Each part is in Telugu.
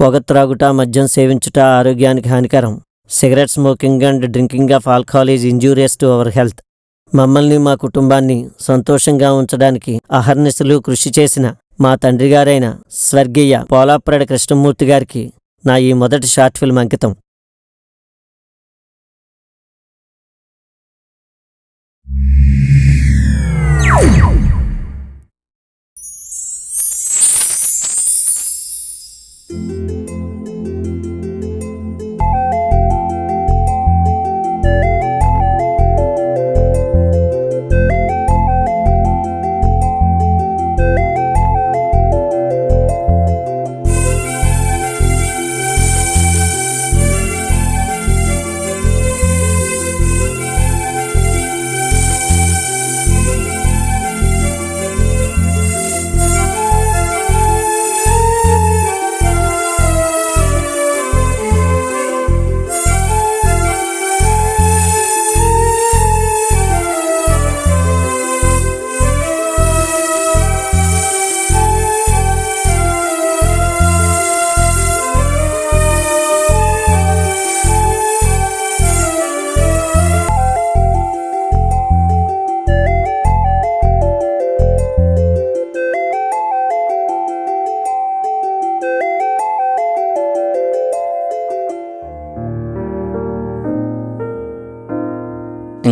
పొగ త్రాగుట మద్యం సేవించుట ఆరోగ్యానికి హానికరం. Cigarette smoking and drinking of alcohol is injurious to our health. మమ్మల్ని మా కుటుంబాన్ని సంతోషంగా ఉంచడానికి అహర్నిశలు కృషి చేసిన మా తండ్రి గారైన స్వర్గీయ పోలాప్రడ కృష్ణమూర్తి గారికి నా ఈ మొదటి షార్ట్ ఫిల్మ్ అంకితం.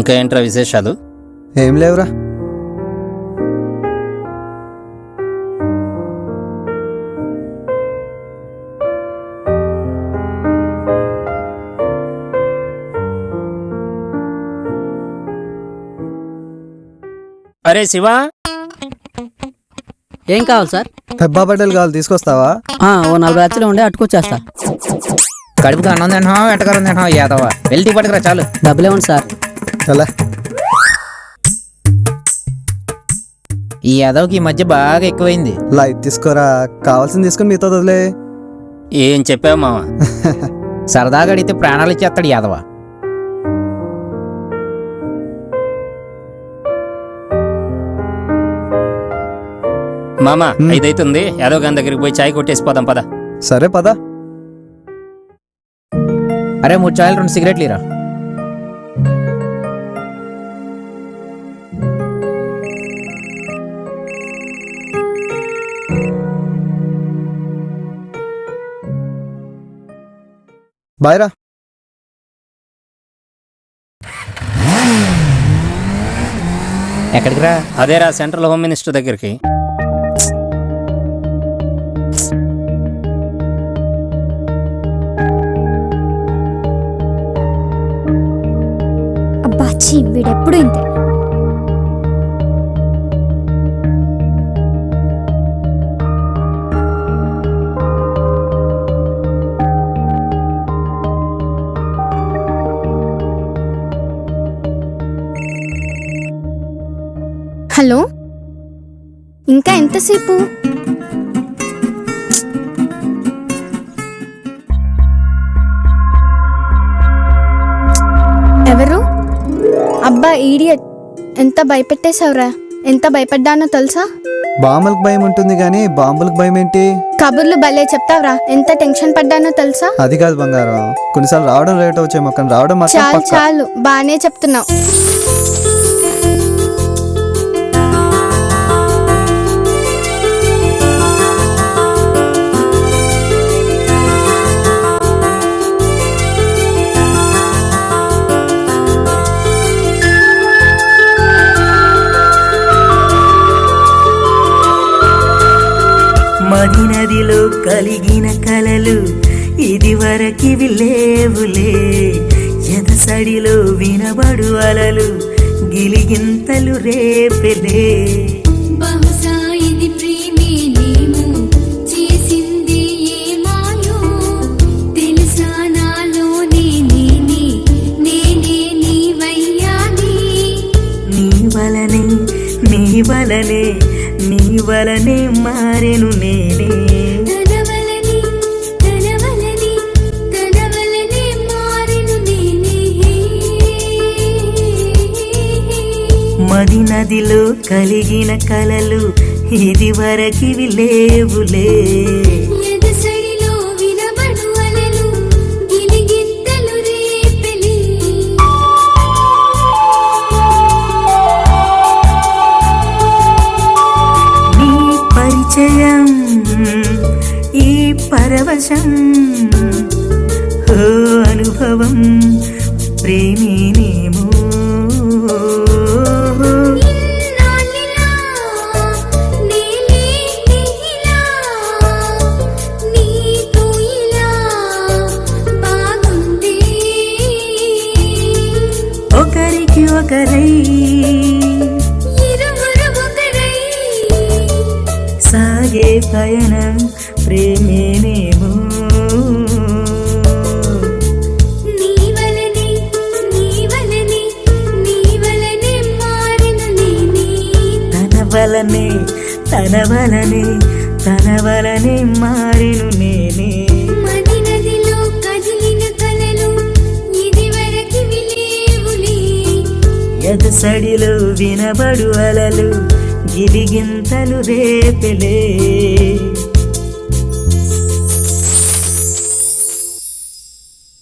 ఇంకా ఏంట్రా విశేషాలు? ఏం లేవురా. అరే శివ. ఏం కావాలి సార్? పెబ్బా బట్టలు కావాలి తీసుకొస్తావా? ఆ, ఓ నలభై లక్షలు ఉండే అట్టుకొచ్చేస్తా కడుపుకి అన్నం తింటున్నావా వెంటకారం తింటున్నావా యాదవ వెళ్ళి పట్టుకురా చాలు. డబ్బులు ఇవ్వండి సార్. చలా ఈ యాదవ్కి ఈ మధ్య బాగా ఎక్కువైంది లైట్ తీసుకోరా కావాల్సింది తీసుకొని మీతో వదిలే ఏం చెప్పావు మామ సరదాగా అడిగితే ప్రాణాలు ఇచ్చేస్తాడు యాదవ మామ హ్మ్. ఐదైతుంది యాదవ్ గారి దగ్గరికి పోయి చాయ్ కొట్టేసిపోదాం పద సరే పద అరే మూడు చాయలు రెండు సిగరెట్లు ఇరా బాయ్ రా ఎక్కడికి రా? అదేరా సెంట్రల్ హోమ్ మినిస్టర్ దగ్గరికి. అబ్బా చీ వీడెప్పుడు ఇంతే? హలో? ఇంకా ఎంతసేపు? ఎవరు? అబ్బా ఈడియట్ ఎంత భయపెట్టేశావురా? ఎంత భయపడ్డానో తెలుసా? బాంబులకు భయం ఉంటుంది కానీ బాంబులకు భయం ఏంటి? కబుర్లు భలే చెప్తావురా. ఎంత టెన్షన్ పడ్డానో తెలుసా? అది కాదు బంగారం. కొన్నిసార్లు రావడం లేట్ వచ్చే మొక్కను రావడం చాలు. చాలు. బానే చెప్తున్నావు. కలిగిన కలలు ఇది వరకివి లేవులే ఎదసడిలో వినబడు అలలు గిలిగింతలు రేపెలే. బహుశా ఇది ప్రేమేనేమో చేసింది ఏ మాయో తెలుసా నాలోనే నేనే. నేనే నీవయ్యాని. నీ వలనే నీ వలనే నీ వలనే మారెను నేనే. మది నదిలో కలిగిన కలలు ఇది వరకివి లేవులే. ఒకరై సాగే పయనం ప్రేమేనేమో వలనే తన వలనే తన వలనే తన వలనే మారిను నేనే. ఎదసడిలో వినబడు అలలు గిలిగింతలు రేపెలే.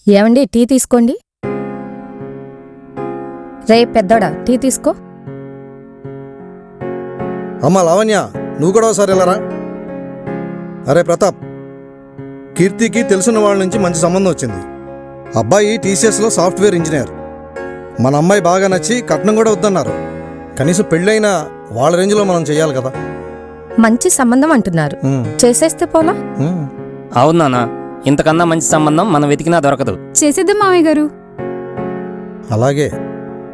ఏమండి టీ తీసుకోండి? రే పెద్దోడా టీ తీసుకో. అమ్మ లావణ్య నువ్వు కూడా ఒకసారి వెళ్ళరా అరే ప్రతాప్ కీర్తికి తెలిసిన వాళ్ళ నుంచి మంచి సంబంధం వచ్చింది. అబ్బాయి టీసీఎస్లో సాఫ్ట్వేర్ ఇంజనీర్. మన అమ్మాయి బాగా నచ్చి కట్నం కూడా వద్దన్నారు. కనీసం పెళ్ళైనా వాళ్ళ రేంజ్లో మనం చేయాలి కదా. మంచి సంబంధం అంటున్నారు. ఉమ్, చేసేస్తే పోలా? ఉమ్. అవును నాన్న ఇంతకన్నా మంచి సంబంధం మనం వెతికినా దొరకదు. చేసేద్దాం మామయ్య గారు. అలాగే.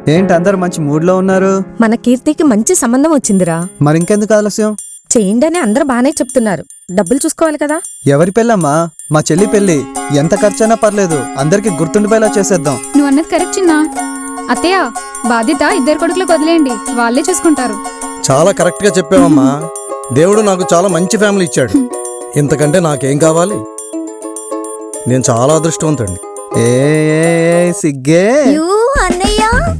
ఏంటి అందరు మంచి మూడ్లో ఉన్నారు? మన కీర్తికి మంచి సంబంధం వచ్చిందిరా. మరి ఇంకెందుకు ఆలస్యం? చేయండి అని అందరూ బానే చెప్తున్నారు. డబ్బులు చూసుకోవాలి కదా. ఎవరి పెళ్ళమ్మా? మా చెల్లి పెళ్ళి. ఎంత ఖర్చైనా పర్లేదు. అందరికి గుర్తుండిపోయేలా చేసేద్దాం. నువ్వు అన్నది కరెక్ట్ చిన్న. అత్తయ్య బాధ్యత ఇద్దరు కొడుకులకు వదిలేయండి. వాళ్ళే చూసుకుంటారు. చాలా కరెక్ట్గా చెప్పావమ్మా. దేవుడు నాకు చాలా మంచి ఫ్యామిలీ ఇచ్చాడు. ఇంతకంటే నాకేం కావాలి? నేను చాలా ఏ ఏ, ఏ, సిగ్గే. అన్నయ్య.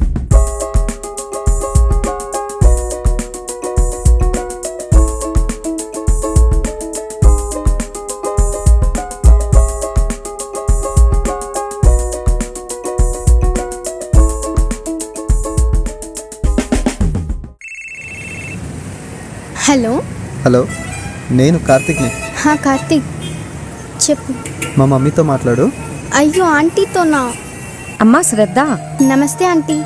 హలో నేను కార్తిక్ని. హా కార్తీక్ చెప్పు. మా మమ్మీతో మాట్లాడు. అయ్యో ఆంటీతోనా? అమ్మా శ్రద్ధ. నమస్తే ఆంటీ.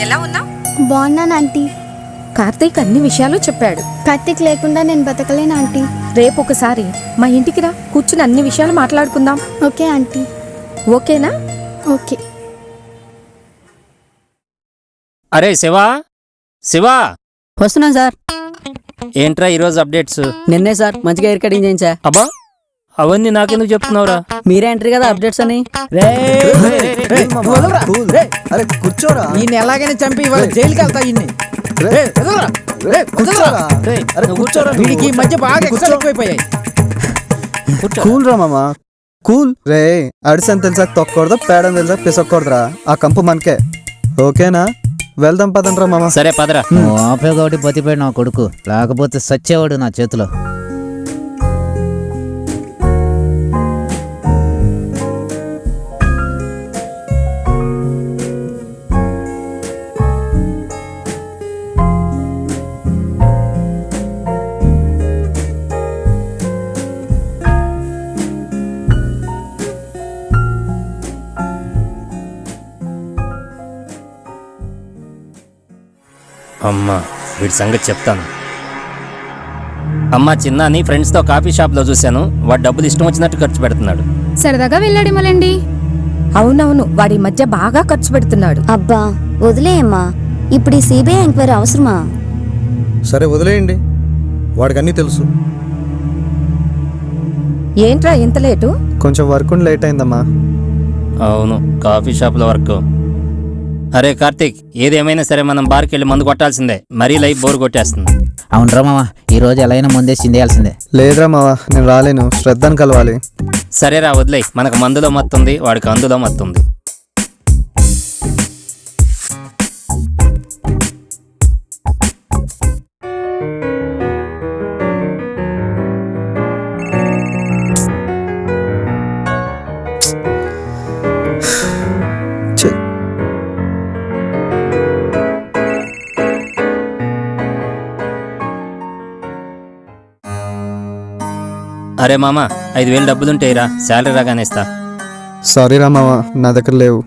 ఎలా ఉన్నావు? బాగున్నాను ఆంటీ. కార్తీక్ అన్ని విషయాలు చెప్పాడు. కార్తీక్ లేకుండా నేను బతకలేను ఆంటీ. రేపు ఒకసారి మా ఇంటికి రా కూర్చుని అన్ని విషయాలు మాట్లాడుకుందాం. Okay aunty. ఓకేనా? ఓకే. అరే శివా? శివా? వస్తున్నాను సార్. ఏంట్రా ఈరోజు అప్డేట్స్? నిన్నే సార్ మంచిగా ఎయిర్ కటింగ్ చేయించా. అబ్బా అవన్నీ నాకెందుకు చెప్తున్నావురా? మీరే ఎంట్రీ కదా అప్డేట్స్ అని. అరే కూర్చోరా. ఈయన ఎలాగైనా చంపి ఇవాళ జైలుకి వెళ్తా ఈయన్ని. రే, కూర్చోరా. అరే కూర్చోరా నువ్వు. వీడికి ఈ మధ్య బాగా. ఎక్స్ట్రా ఎక్కువైపోయాయి కూల్ రా మామా. కూల్. రే అడిసని తెలిసా తొక్కకూడదు పేడని తెలిసా పిసక్కూడదురా. ఆ కంపు మనకే. ఓకేనా? వెళ్దాం పదండ్రా మామ. సరే పదరా. ఆపే ఒకటి బతిపోయాడు నా కొడుకు. లేకపోతే సచ్చేవాడు నా చేతిలో. అమ్మా వీడి సంగతి చెప్తాను. అమ్మా చిన్నాని ఫ్రెండ్స్తో కాఫీ షాప్లో చూశాను. వాడు డబ్బులు ఇష్టం వచ్చినట్టు ఖర్చు పెడుతున్నాడు. సరదాగా వెళ్ళాడేమోలండి అవునవును వాడి మధ్య బాగా ఖర్చు పెడుతున్నాడు. అబ్బా వదిలేయమ్మా. ఇప్పుడు ఈ సిబిఐ ఎంక్వైరీ అవసరమా? సరే వదిలేయండి. వాడికి అన్నీ తెలుసు. ఏంట్రా ఇంత లేటు? కొంచెం వర్క్ ఉండి లేట్ అయిందమ్మా. అవును కాఫీ షాప్లో వర్క్ అరే కార్తీక్ ఏదేమైనా సరే మనం బార్కి వెళ్ళి మందు కొట్టాల్సిందే. మరీ లైఫ్ బోర్ కొట్టేస్తుంది. అవునరా మామ ఈ రోజు ఎలా అయినా ముందే చిందేయాల్సిందే. లేదురా మావా నేను రాలేను. శ్రద్ధను కలవాలి. సరేరా వదిలే మనకు మందులో మత్తుంది వాడికి అందులో మత్తుంది. అరే మామ ఐదు వేలు డబ్బులుంటేరా శాలరీ రాగానే ఇస్తా. సారీ రా మామ నా దగ్గర లేవు.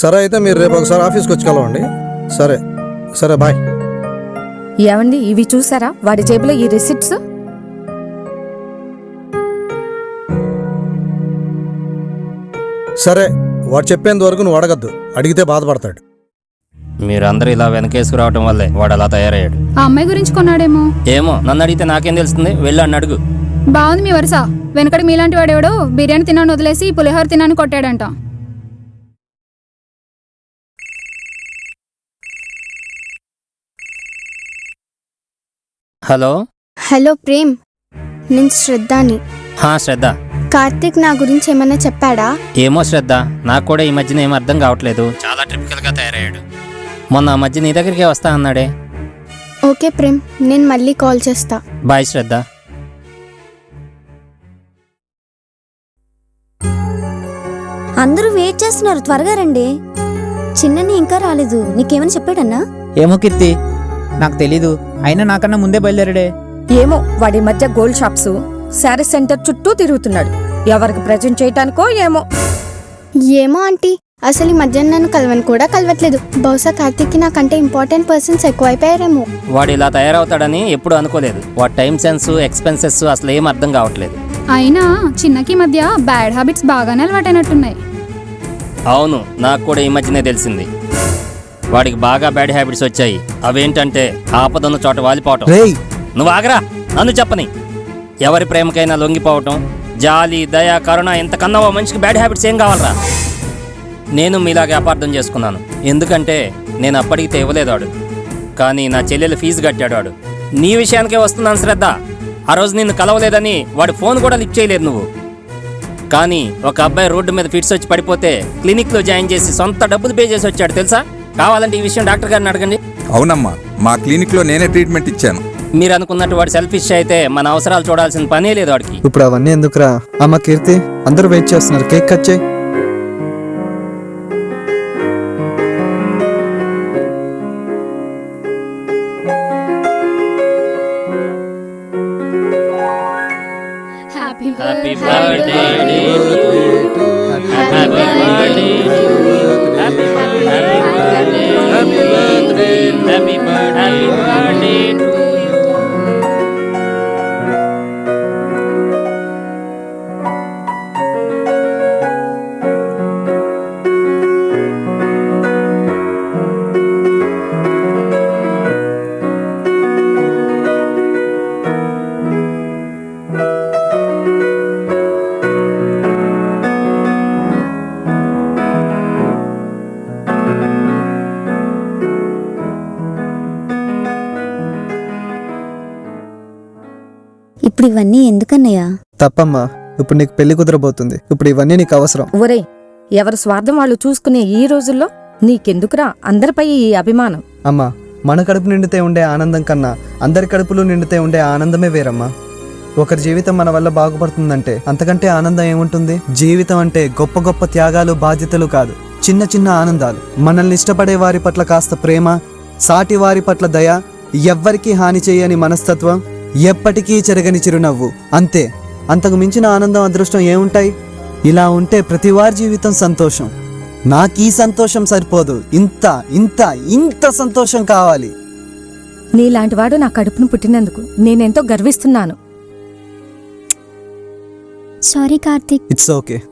సరే అయితే మీరు రేపు ఒకసారి ఆఫీస్కి వచ్చి కలవండి. సరే సరే బాయ్. ఏమండి ఇవి చూసారా? వాడి జేబులో ఈ రిసిప్ట్స్? సరే వాడు చెప్పేంత వరకు నువ్వు అడగద్దు. అడిగితే బాధపడతాడు. మీరందరూ ఇలా వెనకేసుకు రావటం వల్లే వాడు అలా తయారయ్యాడు. ఆ అమ్మాయి గురించి కొన్నాడేమో. ఏమో నన్ను అడిగితే నాకేం తెలుస్తుంది? వెళ్ళి అన్న అడుగు. బాగుంది మీ వరుస. వెనకటి మీలాంటి వాడేవాడు బిర్యానీ తిన్నాను వదిలేసి పులిహోర తిన్నాను కొట్టాడంట. హలో? హలో ప్రేమ్ నేను శ్రద్ధాని. హా శ్రద్ధ. కార్తీక్ నా గురించి ఏమైనా చెప్పాడా? ఏమో శ్రద్ధ నాకు కూడా ఈ మధ్యన ఏం అర్థం కావట్లేదు. చాలా ట్రిపికల్గా తయారయ్యాడు. మొన్న ఆ మధ్య నీ దగ్గరికి వస్తా అన్నాడే. ఓకే ప్రేమ్ నేను మళ్ళీ కాల్ చేస్తా. బాయ్ శ్రద్ధ. అందరూ వెయిట్ చేస్తున్నారు త్వరగా రండి. చిన్నని ఇంకా రాలేదు నీకేమైనా చెప్పాడన్నా? ఏమో కీర్తి నాకు తెలీదు అయినా నాకన్నా ముందే బయలుదేరాడే. ఏమో వాడి మధ్య గోల్డ్ షాప్స్. శారీ సెంటర్ చుట్టూ తిరుగుతున్నాడు. ఎవరికి ప్రజెంట్ చేయటానికో ఏమో. ఏమో ఆంటీ. అసలు ఈ మధ్యాహ్నం నన్ను కలవని కూడా కలవట్లేదు. బహుశా కార్తీక్కి నాకంటే ఇంపార్టెంట్ పర్సన్స్ ఎక్కువైపోయారేమో. వాడు ఇలా తయారవుతాడని ఎప్పుడు అనుకోలేదు. వాడి టైం సెన్స్ ఎక్స్పెన్సెస్ అసలు ఏం అర్థం కావట్లేదు. అయినా చిన్నకి మధ్య బ్యాడ్ హ్యాబిట్స్ బాగానే అలవాటైనట్టున్నాయి. అవును నాకు కూడా ఈ మధ్యనే తెలిసింది. వాడికి బాగా బ్యాడ్ హ్యాబిట్స్ వచ్చాయి. అవేంటంటే ఆపదన్న చోట వాలిపోవటం. రేయ్! నువ్వు ఆగరా! నన్ను చెప్పని. ఎవరి ప్రేమకైనా లొంగిపోవటం జాలి దయ కరుణ ఎంతకన్నా ఓ మనిషికి బ్యాడ్ హ్యాబిట్స్ ఏం కావాలరా? నేను మీలాగే అపార్థం చేసుకున్నాను. ఎందుకంటే నేను అప్పటికితే ఇవ్వలేదాడు వాడు కానీ నా చెల్లెలు ఫీజు కట్టాడు వాడు నీ విషయానికే వస్తున్నాను శ్రద్ధ. ఆ రోజు నిన్ను కలవలేదని వాడు ఫోన్ కూడా లిఫ్ట్ చేయలేదు నువ్వు. కానీ ఒక అబ్బాయి రోడ్డు మీద ఫిట్స్ వచ్చి పడిపోతే క్లినిక్లో జాయిన్ చేసి సొంత డబ్బులు పే చేసి వచ్చాడు తెలుసా? కావాలంటే ఈ విషయం డాక్టర్ గారిని అడగండి. అవునమ్మా మా క్లినిక్లో నేనే ట్రీట్మెంట్ ఇచ్చాను. మీరు అనుకున్నట్టు వాడు సెల్ఫిష్ అయితే మన అవసరాలు చూడాల్సిన పనే లేదు వాడికి. ఇప్పుడు అవన్నీ ఎందుకురా? అమ్మ కీర్తి అందరూ వెయిట్ చేస్తున్నారు. కేక్ కట్ చేయి. ఇప్పుడు ఇవన్నీ ఎందుకన్నయ్యా? తప్పమ్మా ఇప్పుడు నీకు పెళ్ళి కుదరబోతుంది. ఇప్పుడు ఇవన్నీ నీకు అవసరం. ఒరే ఎవరి స్వార్థం వాళ్ళు చూసుకునే ఈ రోజుల్లో నీకెందుకురా అందరిపై ఈ అభిమానం? అమ్మా మన కడుపు నిండితే ఉండే ఆనందం కన్నా అందరి కడుపులు నిండితే ఉండే ఆనందమే వేరమ్మా. ఒకరి జీవితం మన వల్ల బాగుపడుతుందంటే అంతకంటే ఆనందం ఏముంటుంది? జీవితం అంటే గొప్ప గొప్ప త్యాగాలు బాధ్యతలు కాదు. చిన్న చిన్న ఆనందాలు. మనల్ని ఇష్టపడే వారి పట్ల కాస్త ప్రేమ సాటి వారి పట్ల దయ ఎవ్వరికీ హాని చేయని మనస్తత్వం ఎప్పటికీ చెరగని చిరునవ్వు. అంతే అంతకు మించిన ఆనందం అదృష్టం ఏముంటాయి? ఇలా ఉంటే ప్రతివారి జీవితం సంతోషం. నాకీ సంతోషం సరిపోదు. ఇంత ఇంత ఇంత సంతోషం కావాలి. నీలాంటి వాడు నా కడుపును పుట్టినందుకు నేనెంతో గర్విస్తున్నాను. సారీ కార్తీక్. It's okay